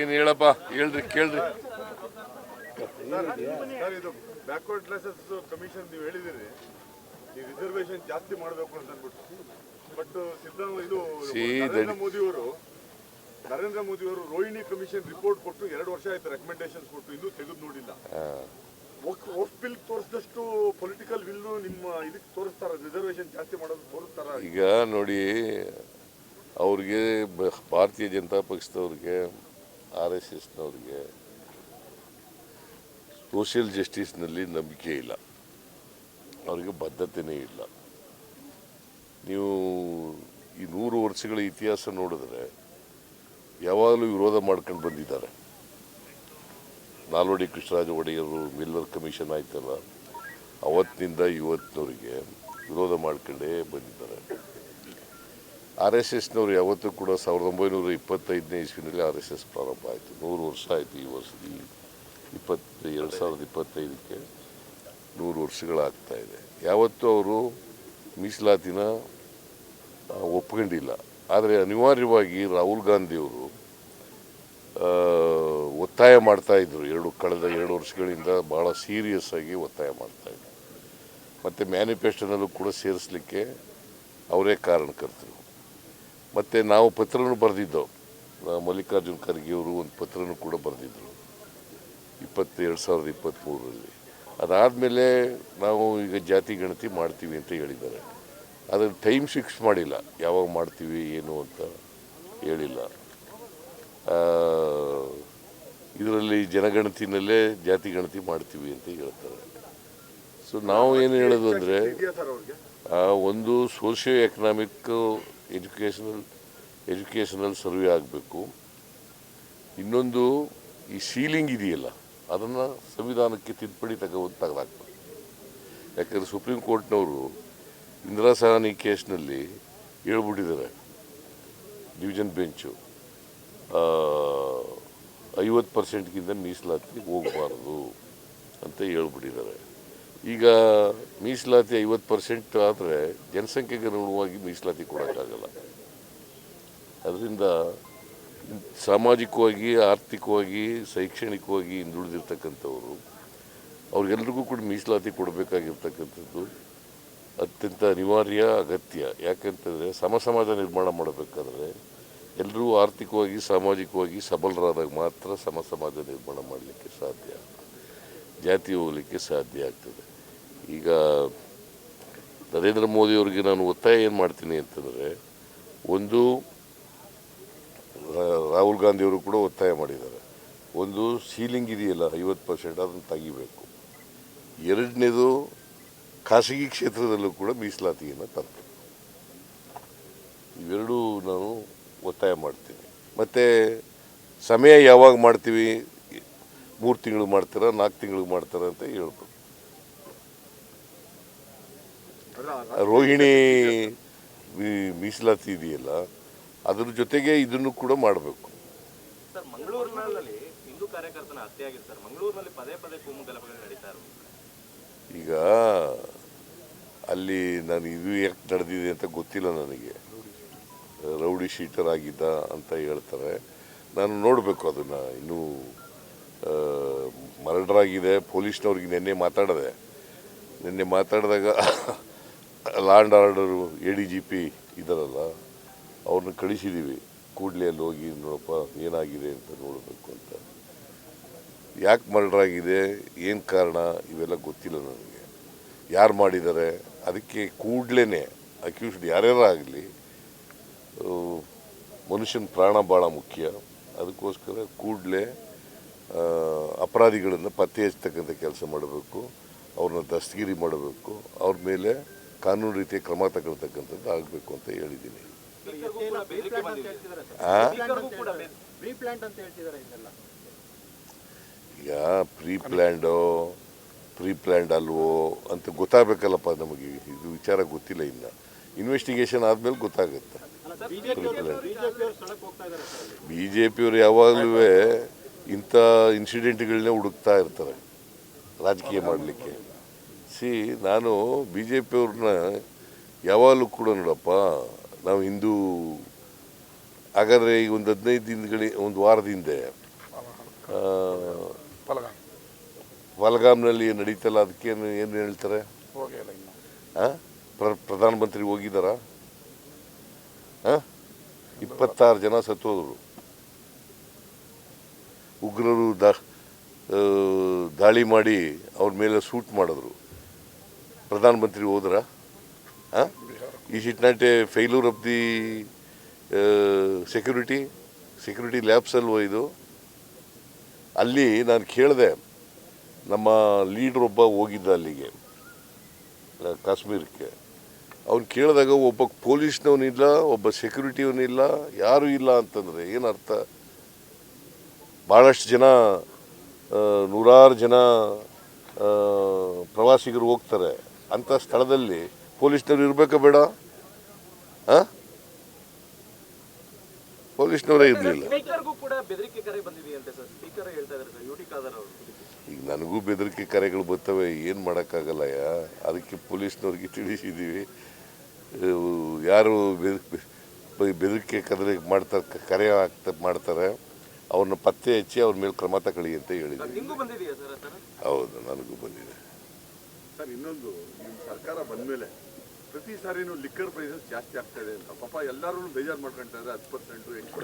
ಏನು ಹೇಳಪ್ಪ? ಹೇಳ್ರಿ ಕೇಳ್ರಿ. ಬ್ಯಾಕ್ವರ್ಡ್ ಕ್ಲಾಸಸ್ ಕಮಿಷನ್ ನೀವು ಹೇಳಿದಿರಿ. ಈ ರಿಸರ್ವೇಶನ್ ಜಾಸ್ತಿ ಮಾಡಬೇಕು ಅಂತ ಅಂದ್ಬಿಟ್ಟು. ಬಟ್ ಸಿದ್ದರಾಮಯ್ಯ ಇದು ನರೇಂದ್ರ that- ಮೋದಿ ಅವರು ನರೇಂದ್ರ ಮೋದಿಯವರು ರೋಹಿಣಿ ಕಮಿಷನ್ ರಿಪೋರ್ಟ್ ಕೊಟ್ಟು ಎರಡು ವರ್ಷ ಆಯ್ತು ರೆಕಮೆಂಡೇಶನ್ ಕೊಟ್ಟು ಇನ್ನೂ ತೆಗೆದು ನೋಡಿಲ್ಲ. ಬಿಲ್ ತೋರಿಸಿದಷ್ಟು ಪೊಲಿಟಿಕಲ್ ವಿಲ್ ನಿಮ್ಮ ಇದಕ್ಕೆ ತೋರಿಸ್ತಾರ ರಿಸರ್ವೇಶನ್ ಜಾಸ್ತಿ ಮಾಡೋದು ತೋರಿಸ್ತಾರ. ಈಗ ನೋಡಿ ಅವ್ರಿಗೆ ಭಾರತೀಯ ಜನತಾ ಪಕ್ಷದವ್ರಿಗೆ ಆರ್ ಎಸ್ ಎಸ್ನವ್ರಿಗೆ ಸೋಷಿಯಲ್ ಜಸ್ಟಿಸ್ನಲ್ಲಿ ನಂಬಿಕೆ ಇಲ್ಲ. ಅವರಿಗೆ ಬದ್ಧತೆಯೇ ಇಲ್ಲ. ನೀವು ಈ ನೂರು ವರ್ಷಗಳ ಇತಿಹಾಸ ನೋಡಿದ್ರೆ ಯಾವಾಗಲೂ ವಿರೋಧ ಮಾಡ್ಕೊಂಡು ಬಂದಿದ್ದಾರೆ. ನಾಲ್ವಡಿ ಕೃಷ್ಣರಾಜ ಒಡೆಯರು ಮಿಲ್ವರ್ ಕಮಿಷನ್ ಆಯ್ತಲ್ಲ, ಅವತ್ತಿನಿಂದ ಇವತ್ತಿನವರಿಗೆ ವಿರೋಧ ಮಾಡ್ಕೊಂಡೇ ಬಂದಿದ್ದಾರೆ. ಆರ್ ಎಸ್ ಎಸ್ನವ್ರು ಯಾವತ್ತೂ ಕೂಡ ಸಾವಿರದ ಒಂಬೈನೂರ ಇಪ್ಪತ್ತೈದನೇ ಇಸ್ವಿನಲ್ಲಿ ಆರ್ ಎಸ್ ಎಸ್ ಪ್ರಾರಂಭ ಆಯಿತು. ನೂರು ವರ್ಷ ಆಯಿತು ಈ ವರ್ಷ ಈ ಇಪ್ಪತ್ತು ಎರಡು ಸಾವಿರದ ಇಪ್ಪತ್ತೈದಕ್ಕೆ ನೂರು ವರ್ಷಗಳಾಗ್ತಾ ಇದೆ. ಯಾವತ್ತೂ ಅವರು ಮೀಸಲಾತಿನ ಒಪ್ಕೊಂಡಿಲ್ಲ. ಆದರೆ ಅನಿವಾರ್ಯವಾಗಿ ರಾಹುಲ್ ಗಾಂಧಿಯವರು ಒತ್ತಾಯ ಮಾಡ್ತಾಯಿದ್ರು ಎರಡು, ಕಳೆದ ಎರಡು ವರ್ಷಗಳಿಂದ ಭಾಳ ಸೀರಿಯಸ್ ಆಗಿ ಒತ್ತಾಯ ಮಾಡ್ತಾಯಿದ್ರು ಮತ್ತು ಮ್ಯಾನಿಫೆಸ್ಟೋನಲ್ಲೂ ಕೂಡ ಸೇರಿಸಲಿಕ್ಕೆ ಅವರೇ ಕಾರಣಕರ್ತರು. ಮತ್ತು ನಾವು ಪತ್ರನೂ ಬರೆದಿದ್ದೆವು ಮಲ್ಲಿಕಾರ್ಜುನ್ ಖರ್ಗೆ ಅವರು ಒಂದು ಪತ್ರನೂ ಕೂಡ ಬರೆದಿದ್ದರು ಇಪ್ಪತ್ತೆರಡು ಸಾವಿರದ ಇಪ್ಪತ್ತ್ಮೂರರಲ್ಲಿ ಅದಾದಮೇಲೆ ನಾವು ಈಗ ಜಾತಿ ಗಣತಿ ಮಾಡ್ತೀವಿ ಅಂತ ಹೇಳಿದ್ದಾರೆ. ಅದರ ಟೈಮ್ ಫಿಕ್ಸ್ ಮಾಡಿಲ್ಲ, ಯಾವಾಗ ಮಾಡ್ತೀವಿ, ಏನು ಅಂತ ಹೇಳಿಲ್ಲ. ಇದರಲ್ಲಿ ಜನಗಣತಿನಲ್ಲೇ ಜಾತಿ ಗಣತಿ ಮಾಡ್ತೀವಿ ಅಂತ ಹೇಳ್ತಾರೆ. ಸೊ ನಾವು ಏನು ಹೇಳೋದು ಅಂದರೆ ಒಂದು socio economic educational educational survey ಆಗಬೇಕು. ಇನ್ನೊಂದು ಈ ಸೀಲಿಂಗ್ ಇದೆಯಲ್ಲ, ಅದನ್ನು ಸಂವಿಧಾನಕ್ಕೆ ತಿದ್ದುಪಡಿ ತಗೋ ತೆಗೆದಾಕ್ಬೇಕು ಯಾಕಂದರೆ ಸುಪ್ರೀಂ ಕೋರ್ಟ್ನವರು ಇಂದಿರಾ ಸಹಾನಿ ಕೇಸ್ನಲ್ಲಿ ಹೇಳ್ಬಿಟ್ಟಿದ್ದಾರೆ ಡಿವಿಷನ್ ಬೆಂಚು ಐವತ್ತು ಪರ್ಸೆಂಟ್ಗಿಂತ ಮೀಸಲಾತಿ ಹೋಗಬಾರ್ದು ಅಂತ ಹೇಳ್ಬಿಟ್ಟಿದ್ದಾರೆ. ಈಗ ಮೀಸಲಾತಿ ಐವತ್ತು ಪರ್ಸೆಂಟ್ ಆದರೆ ಜನಸಂಖ್ಯೆಗೆ ಅನುಗುಣವಾಗಿ ಮೀಸಲಾತಿ ಕೊಡೋಕ್ಕಾಗಲ್ಲ. ಅದರಿಂದ ಸಾಮಾಜಿಕವಾಗಿ, ಆರ್ಥಿಕವಾಗಿ, ಶೈಕ್ಷಣಿಕವಾಗಿ ಹಿಂದುಳಿದಿರ್ತಕ್ಕಂಥವರು, ಅವ್ರಿಗೆಲ್ರಿಗೂ ಕೂಡ ಮೀಸಲಾತಿ ಕೊಡಬೇಕಾಗಿರ್ತಕ್ಕಂಥದ್ದು ಅತ್ಯಂತ ಅನಿವಾರ್ಯ, ಅಗತ್ಯ. ಯಾಕಂತಂದರೆ ಸಮ ಸಮಾಜ ನಿರ್ಮಾಣ ಮಾಡಬೇಕಾದ್ರೆ ಎಲ್ಲರೂ ಆರ್ಥಿಕವಾಗಿ, ಸಾಮಾಜಿಕವಾಗಿ ಸಬಲರಾದಾಗ ಮಾತ್ರ ಸಮ ಸಮಾಜ ನಿರ್ಮಾಣ ಮಾಡಲಿಕ್ಕೆ ಸಾಧ್ಯ ಜಾತಿ ಹೋಗಲಿಕ್ಕೆ ಸಾಧ್ಯ ಆಗ್ತದೆ. ಈಗ ನರೇಂದ್ರ ಮೋದಿಯವರಿಗೆ ನಾನು ಒತ್ತಾಯ ಏನು ಮಾಡ್ತೀನಿ ಅಂತಂದರೆ, ಒಂದು ರಾಹುಲ್ ಗಾಂಧಿಯವರು ಕೂಡ ಒತ್ತಾಯ ಮಾಡಿದ್ದಾರೆ. ಒಂದು ಸೀಲಿಂಗ್ ಇದೆಯಲ್ಲ, ಐವತ್ತು ಪರ್ಸೆಂಟ್ ಅದನ್ನು ತೆಗಿಬೇಕು. ಎರಡನೇದು, ಖಾಸಗಿ ಕ್ಷೇತ್ರದಲ್ಲೂ ಕೂಡ ಮೀಸಲಾತಿಯನ್ನು ತರಬೇಕು. ಇವೆರಡೂ ನಾನು ಒತ್ತಾಯ ಮಾಡ್ತೀನಿ. ಮತ್ತು, ಸಮಯ ಯಾವಾಗ ಮಾಡ್ತೀವಿ? ಮೂರು ತಿಂಗಳು ಮಾಡ್ತೀರಾ, ನಾಲ್ಕು ತಿಂಗಳು ಮಾಡ್ತಾರ ಅಂತ ಹೇಳ್ಬೇಕು ಅಲ್ಲ ರೋಹಿಣಿ ಮೀಸಲಾತಿ ಇದೆಯಲ್ಲ ಅದ್ರ ಜೊತೆಗೆ ಇದನ್ನು ಕೂಡ ಮಾಡಬೇಕು. ಈಗ ಅಲ್ಲಿ ನಾನು ಇದು ಯಾಕೆ ನಡೆದಿದೆ ಅಂತ ಗೊತ್ತಿಲ್ಲ ನನಗೆ. ರೌಡಿ ಶೀಟರ್ ಆಗಿದ್ದ ಅಂತ ಹೇಳ್ತಾರೆ. ನಾನು ನೋಡಬೇಕು ಅದನ್ನು. ಇನ್ನೂ ಮರ್ಡರ್ ಆಗಿದೆ. ಪೊಲೀಸ್ನವ್ರಿಗೆ ನಿನ್ನೆ ಮಾತಾಡಿದೆ. ನಿನ್ನೆ ಮಾತಾಡಿದಾಗ land order, A D G P ಇದ್ದಾರಲ್ಲ, ಅವ್ರನ್ನ ಕಳಿಸಿದ್ದೀವಿ ಕೂಡಲೇ ಅಲ್ಲಿ ಹೋಗಿ ನೋಡಪ್ಪ, ಏನಾಗಿದೆ ಅಂತ ನೋಡಬೇಕು ಅಂತ. ಯಾಕೆ ಆಗಿದೆ ಏನು ಕಾರಣ, ಇವೆಲ್ಲ ಗೊತ್ತಿಲ್ಲ ನನಗೆ. ಯಾರು ಮಾಡಿದ್ದಾರೆ, ಅದಕ್ಕೆ ಕೂಡಲೇ ಅಕ್ಯೂಸ್ಡ್ ಯಾರ್ಯಾರು ಆಗಲಿ ಮನುಷ್ಯನ ಪ್ರಾಣ ಭಾಳ ಮುಖ್ಯ. ಅದಕ್ಕೋಸ್ಕರ ಕೂಡಲೇ ಅಪರಾಧಿಗಳನ್ನು ಪತ್ತೆ ಹಚ್ಚತಕ್ಕಂಥ ಕೆಲಸ ಮಾಡಬೇಕು. ಅವ್ರನ್ನ ದಸ್ತಗಿರಿ ಮಾಡಬೇಕು. ಅವ್ರ ಮೇಲೆ ಕಾನೂನು ರೀತಿಯ ಕ್ರಮ ತಗೊಳ್ತಕ್ಕಂಥದ್ದು ಆಗಬೇಕು ಅಂತ ಹೇಳಿದ್ದೀನಿ. ಈಗ ಪ್ರೀ ಪ್ಲ್ಯಾಂಡೋ ಪ್ರೀ ಪ್ಲ್ಯಾಂಡ್ ಅಲ್ವೋ ಅಂತ ಗೊತ್ತಾಗಬೇಕಲ್ಲಪ್ಪ ನಮಗೆ. ಇದು ವಿಚಾರ ಗೊತ್ತಿಲ್ಲ ಇನ್ನು. ಇನ್ವೆಸ್ಟಿಗೇಷನ್ ಆದಮೇಲೆ ಗೊತ್ತಾಗುತ್ತೆ. ಬಿ ಜೆ ಪಿಯವರು ಯಾವಾಗಲೂ ಇಂಥ ಇನ್ಸಿಡೆಂಟ್ಗಳನ್ನೇ ಹುಡುಕ್ತಾ ಇರ್ತಾರೆ. ರಾಜಕೀಯ ಮಾಡಲಿಕ್ಕೆ. ಸಿ ನಾನು ಬಿ ಜೆ ಪಿಯವ್ರನ್ನ ಯಾವಾಗಲೂ ಕೂಡ ನೋಡಪ್ಪ, ನಾವು ಹಿಂದೂ, ಹಾಗಾದರೆ ಈಗ ಒಂದು ಹದಿನೈದು ದಿನಗಳ, ಒಂದು ವಾರದ ಹಿಂದೆ ವಲ್ಗಾಮ್ನಲ್ಲಿ ನಡೀತಲ್ಲ, ಅದಕ್ಕೆ ಏನು ಹೇಳ್ತಾರೆ? ಹಾಂ ಪ್ರ- ಪ್ರಧಾನಮಂತ್ರಿ ಹೋಗಿದ್ದಾರಾ? ಹಾಂ ಇಪ್ಪತ್ತಾರು ಜನ ಸತ್ತೋದ್ರು. ಉಗ್ರರು ದಾಳಿ ಮಾಡಿ ಅವ್ರ ಮೇಲೆ ಸೂಟ್ ಮಾಡಿದ್ರು. ಪ್ರಧಾನಮಂತ್ರಿ ಹೋದ್ರ ಈ it not failure of the security security lapse ಇದು? ಅಲ್ಲಿ ನಾನು ಕೇಳಿದೆ, ನಮ್ಮ ಲೀಡ್ರ್ ಒಬ್ಬ ಹೋಗಿದ್ದ ಅಲ್ಲಿಗೆ ಕಾಶ್ಮೀರಕ್ಕೆ. ಅವ್ನು ಕೇಳಿದಾಗ ಒಬ್ಬ ಪೊಲೀಸ್ನವನಿಲ್ಲ ಒಬ್ಬ ಸೆಕ್ಯೂರಿಟಿಯವನಿಲ್ಲ ಯಾರೂ ಇಲ್ಲ ಅಂತಂದರೆ ಅರ್ಥ? ಭಾಳಷ್ಟು ಜನ ನೂರಾರು ಜನ ಪ್ರವಾಸಿಗರು ಹೋಗ್ತಾರೆ. ಅಂಥ ಸ್ಥಳದಲ್ಲಿ ಪೊಲೀಸ್ನವ್ರು ಇರಬೇಕಾ ಬೇಡ? ಹಾಂ? ಪೊಲೀಸ್ನವರೇ ಇರಲಿಲ್ಲ. ಈಗ ನನಗೂ ಬೆದರಿಕೆ ಕರೆಗಳು ಬರ್ತವೆ. ಏನು ಮಾಡೋಕ್ಕಾಗಲ್ಲ ಅದಕ್ಕೆ ಪೊಲೀಸ್ನವ್ರಿಗೆ ತಿಳಿಸಿದ್ದೀವಿ ಯಾರು ಬೆದ- ಬೆದರಿಕೆ ಕರೆ ಮಾಡ್ತಾರೆ ಕರೆ ಆಗ್ತಾ ಮಾಡ್ತಾರೆ. ಅವ್ರನ್ನ ಪತ್ತೆ ಹಚ್ಚಿ ಅವ್ರ ಮೇಲೆ ಕ್ರಮ ತಗೊಳ್ಳಿ ಅಂತ ಹೇಳಿದ್ವಿ. ಹೌದು ನನಗೂ ಬಂದಿದೆ. ಸರ್ ಇನ್ನೊಂದು ನಿಮ್ಮ ಸರ್ಕಾರ ಬಂದ್ಮೇಲೆ ಪ್ರತಿ ಸಾರಿನೂ ಲಿಕ್ಕರ್ ಪ್ರೈಸಸ್ ಜಾಸ್ತಿ ಆಗ್ತಾ ಇದೆ ಅಂತ. ಪಾಪ ಎಲ್ಲರೂ ಬೇಜಾರು ಮಾಡ್ಕೊಂತಾರೆ ಇದ್ದಾರೆ ಹತ್ತು ಪರ್ಸೆಂಟ್ ಎಂಟು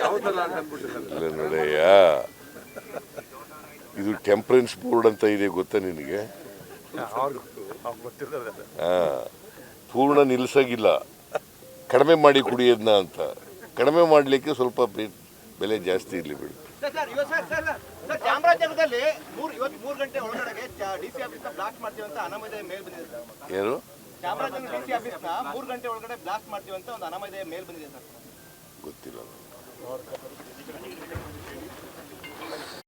ಯಾವ ಥರ ಅಂತ ಇದು ಟೆಂಪ್ರೆನ್ಸ್ ಬೋರ್ಡ್ ಅಂತ ಇದೆ ಗೊತ್ತಾ ನಿನಗೆ? ಹಾ. ಪೂರ್ಣ ನಿಲ್ಸಾಗಿಲ್ಲ. ಕಡಿಮೆ ಮಾಡಿ ಕುಡಿಯೋದನ್ನ ಅಂತ. ಕಡಿಮೆ ಮಾಡಲಿಕ್ಕೆ ಸ್ವಲ್ಪ ಬೆಲೆ ಜಾಸ್ತಿ ಇರಲಿ ಬಿಡು. ಸರ್ ಚಾಮರಾಜನಗರದಲ್ಲಿ ಮೂರು ಇವತ್ತು ಮೂರು ಗಂಟೆ ಒಳಗಡೆಗೆ ಡಿಸಿ ಆಫೀಸ್ನ ಬ್ಲಾಸ್ಟ್ ಮಾಡ್ತೀವಿ ಅಂತ ಅನಾಮಧೇಯ ಮೇಲ್ ಬಂದಿದೆ ಸರ್. ಏನು? ಚಾಮರಾಜನಗರ ಡಿ ಸಿ ಆಫೀಸ್ನ ಮೂರು ಗಂಟೆ ಒಳಗಡೆ ಬ್ಲಾಸ್ಟ್ ಮಾಡ್ತೀವಿ ಅಂತ ಒಂದು ಅನಾಮಧೇಯ ಮೇಲ್ ಬಂದಿದೆ ಸರ್. ಗೊತ್ತಿಲ್ಲ.